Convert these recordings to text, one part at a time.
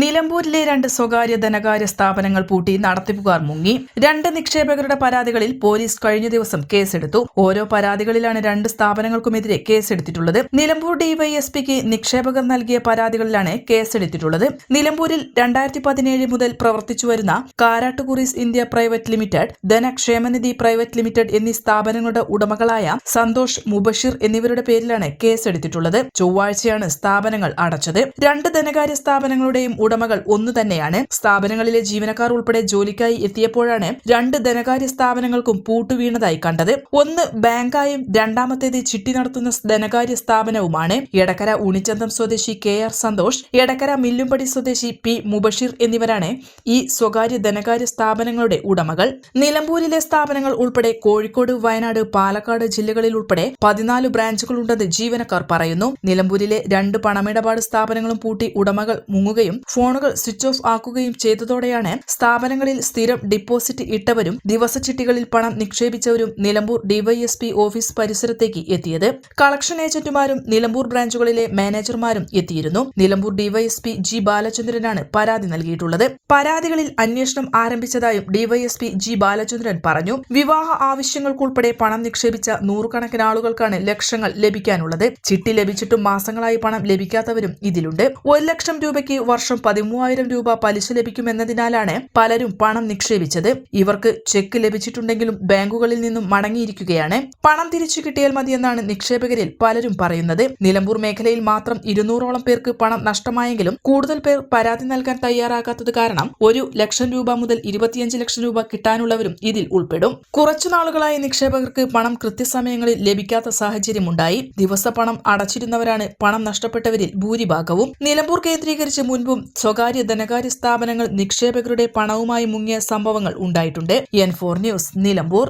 നിലമ്പൂരിലെ രണ്ട് സ്വകാര്യ ധനകാര്യ സ്ഥാപനങ്ങൾ പൂട്ടി നടത്തിപ്പുകാർ മുങ്ങി. രണ്ട് നിക്ഷേപകരുടെ പരാതികളിൽ പോലീസ് കഴിഞ്ഞ ദിവസം കേസെടുത്തു. ഓരോ പരാതികളിലാണ് രണ്ട് സ്ഥാപനങ്ങൾക്കുമെതിരെ കേസെടുത്തിട്ടുള്ളത്. നിലമ്പൂർ ഡിവൈഎസ്പിക്ക് നിക്ഷേപകർ നൽകിയ പരാതികളിലാണ് കേസെടുത്തിട്ടുള്ളത്. നിലമ്പൂരിൽ രണ്ടായിരത്തി പതിനേഴ് മുതൽ പ്രവർത്തിച്ചു വരുന്ന Karattukuries India private limited Dhanakshemanidhi private limited എന്നീ സ്ഥാപനങ്ങളുടെ ഉടമകളായ സന്തോഷ് മുബഷിർ എന്നിവരുടെ പേരിലാണ് കേസെടുത്തിട്ടുള്ളത്. ചൊവ്വാഴ്ചയാണ് സ്ഥാപനങ്ങൾ അടച്ചത്. രണ്ട് ധനകാര്യ സ്ഥാപനങ്ങളുടെയും ഉടമകൾ ഒന്നു തന്നെയാണ്. സ്ഥാപനങ്ങളിലെ ജീവനക്കാർ ഉൾപ്പെടെ ജോലിക്കായി എത്തിയപ്പോഴാണ് രണ്ട് ധനകാര്യ സ്ഥാപനങ്ങൾക്കും പൂട്ടുവീണതായി കണ്ടത്. ഒന്ന് ബാങ്കായും രണ്ടാമത്തേത് ചിട്ടി നടത്തുന്ന ധനകാര്യ സ്ഥാപനവുമാണ്. എടക്കര ഉണിച്ചന്തം സ്വദേശി കെ ആർ സന്തോഷ് എടക്കര മില്ലുംപടി സ്വദേശി പി മുബഷീർ എന്നിവരാണ് ഈ സ്വകാര്യ ധനകാര്യ സ്ഥാപനങ്ങളുടെ ഉടമകൾ. നിലമ്പൂരിലെ സ്ഥാപനങ്ങൾ ഉൾപ്പെടെ കോഴിക്കോട് വയനാട് പാലക്കാട് ജില്ലകളിൽ ഉൾപ്പെടെ പതിനാല് ബ്രാഞ്ചുകളുണ്ടെന്ന് ജീവനക്കാർ പറയുന്നു. നിലമ്പൂരിലെ രണ്ട് പണമിടപാട് സ്ഥാപനങ്ങളും പൂട്ടി ഉടമകൾ മുങ്ങുകയും ഫോണുകൾ സ്വിച്ച് ഓഫ് ആക്കുകയും ചെയ്തതോടെയാണ് സ്ഥാപനങ്ങളിൽ സ്ഥിരം ഡിപ്പോസിറ്റ് ഇട്ടവരും ദിവസച്ചിട്ടികളിൽ പണം നിക്ഷേപിച്ചവരും നിലമ്പൂർ ഡിവൈഎസ്പി ഓഫീസ് പരിസരത്തേക്ക് എത്തിയത്. കളക്ഷൻ ഏജന്റുമാരും നിലമ്പൂർ ബ്രാഞ്ചുകളിലെ മാനേജർമാരും എത്തിയിരുന്നു. നിലമ്പൂർ ഡിവൈഎസ്പി ജി ബാലചന്ദ്രനാണ് പരാതി നൽകിയിട്ടുള്ളത്. പരാതികളിൽ അന്വേഷണം ആരംഭിച്ചതായും ഡിവൈഎസ്പി ജി ബാലചന്ദ്രൻ പറഞ്ഞു. വിവാഹ ആവശ്യങ്ങൾക്കുൾപ്പെടെ പണം നിക്ഷേപിച്ച നൂറുകണക്കിന് ആളുകൾക്കാണ് ലക്ഷങ്ങൾ ലഭിക്കാനുള്ളത്. ചിട്ടി ലഭിച്ചിട്ടും മാസങ്ങളായി പണം ലഭിക്കാത്തവരും ഇതിലുണ്ട്. ഒരു ലക്ഷം രൂപയ്ക്ക് വർഷം പതിമൂവായിരം രൂപ പലിശ ലഭിക്കുമെന്നതിനാലാണ് പലരും പണം നിക്ഷേപിച്ചത്. ഇവർക്ക് ചെക്ക് ലഭിച്ചിട്ടുണ്ടെങ്കിലും ബാങ്കുകളിൽ നിന്നും മടങ്ങിയിരിക്കുകയാണ്. പണം തിരിച്ചു കിട്ടിയാൽ മതിയെന്നാണ് നിക്ഷേപകരിൽ പലരും പറയുന്നത്. നിലമ്പൂർ മേഖലയിൽ മാത്രം ഇരുന്നൂറോളം പേർക്ക് പണം നഷ്ടമായെങ്കിലും കൂടുതൽ പേർ പരാതി നൽകാൻ തയ്യാറാകാത്തത് കാരണം ഒരു ലക്ഷം രൂപ മുതൽ ഇരുപത്തിയഞ്ച് ലക്ഷം രൂപ കിട്ടാനുള്ളവരും ഇതിൽ ഉൾപ്പെടും. കുറച്ചു നാളുകളായി നിക്ഷേപകർക്ക് പണം കൃത്യസമയങ്ങളിൽ ലഭിക്കാത്ത സാഹചര്യമുണ്ടായി. ദിവസ പണം അടച്ചിരുന്നവരാണ് പണം നഷ്ടപ്പെട്ടവരിൽ ഭൂരിഭാഗവും. നിലമ്പൂർ കേന്ദ്രീകരിച്ച് മുൻപും സ്വകാര്യ ധനകാര്യ സ്ഥാപനങ്ങൾ നിക്ഷേപകരുടെ പണവുമായി മുങ്ങിയ സംഭവങ്ങൾ ഉണ്ടായിട്ടുണ്ട്. N four news Nilambur.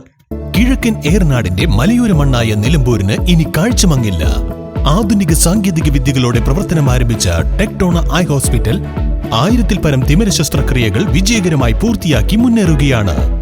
കിഴക്കൻ ഏറനാടിന്റെ മലയോര മണ്ണായ നിലമ്പൂരിന് ഇനി കാഴ്ചമങ്ങില്ല. ആധുനിക സാങ്കേതിക വിദ്യകളോടെ പ്രവർത്തനം ആരംഭിച്ച ടെക്ടോണ ഐ ഹോസ്പിറ്റൽ ആയിരത്തിൽ പരം തിമിര ശസ്ത്രക്രിയകൾ വിജയകരമായി പൂർത്തിയാക്കി മുന്നേറുകയാണ്.